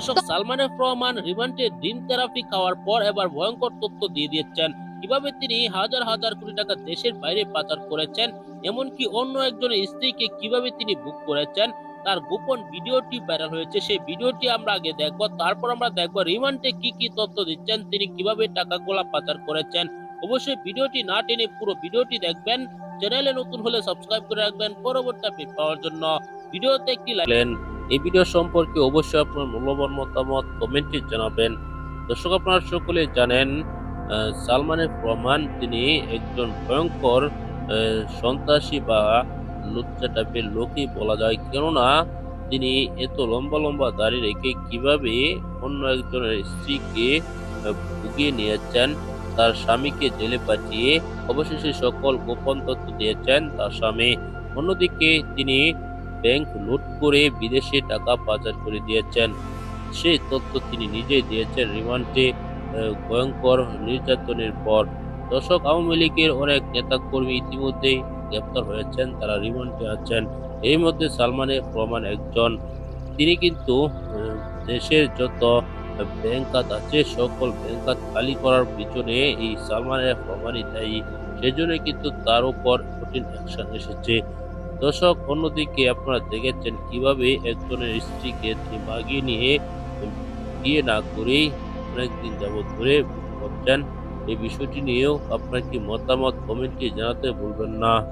দর্শক, সালমান এফ রহমান রিমান্ডে dream therapy খাওয়ার পর এবার ভয়ঙ্কর তথ্য দিয়ে দিয়েছেন। কীভাবে তিনি হাজার হাজার কোটি টাকা দেশের বাইরে পাচার করেছেন, এমনকি অন্য একজনের স্ত্রীকে কীভাবে তিনি বুক করেছেন, তার গোপন ভিডিওটি ভাইরাল হয়েছে, সেই ভিডিওটি আমরা আগে দেখব, তারপর আমরা দেখব রিমান্ডে কি কি তথ্য দিচ্ছেন, তিনি কীভাবে টাকাগুলা পাচার করেছেন। অবশ্যই ভিডিওটি না টেনে পুরো ভিডিওটি দেখবেন, চ্যানেলে নতুন হলে সাবস্ক্রাইব করে রাখবেন, পরবর্তী আপডেট পাওয়ার জন্য। ভিডিওতে একটি লাইক এই ভিডিও সম্পর্কে অবশ্যই আপনার মূল্যবান মতামত কমেন্টে জানাবেন। দর্শক, আপনারা সকলে জানেন সালমানের রহমান তিনি একজন ভয়ঙ্কর সন্ত্রাসী বা লুচ্চা টাইপের লোকই বলা যায়। কেননা, তিনি এত লম্বা লম্বা দাড়ি রেখে কীভাবে অন্য একজনের স্ত্রীকে ভুগিয়ে নিয়েছেন, তার স্বামীকে জেলে পাঠিয়ে অবশেষে সকল গোপন তথ্য দিয়েছেন তার স্বামী। অন্যদিকে তিনি ব্যাংক লুট করে বিদেশে টাকা পাচার করে দিয়েছেন। সেই তথ্য তিনি নিজেই দিয়েছেন রিমান্ডে ভয়ঙ্কর নির্যাতনের পর। দর্শক, আওয়ামী লীগের অনেক নেতাকর্মী ইতিমধ্যেই গ্রেপ্তার হয়েছেন, তারা রিমান্ডে আছেন। এই মধ্যে সালমানের রহমান একজন। তিনি কিন্তু দেশের যত ব্যাংক আছে, সকল ব্যাংক খালি করার পিছনে এই সালমানের রহমানই দায়ী। সেজন্য কিন্তু তার উপর কঠিন অ্যাকশন এসেছে। দর্শক, অন্যদিকে আপনারা দেখেছেন কীভাবে একজনের স্ত্রীকে তিনি মাগিয়ে নিয়ে বিয়ে না করেই অনেকদিন যাবৎ ধরে করছেন এই বিষয়টি নিয়েও আপনার কি মতামত? কমেন্টে জানাতে ভুলবেন না।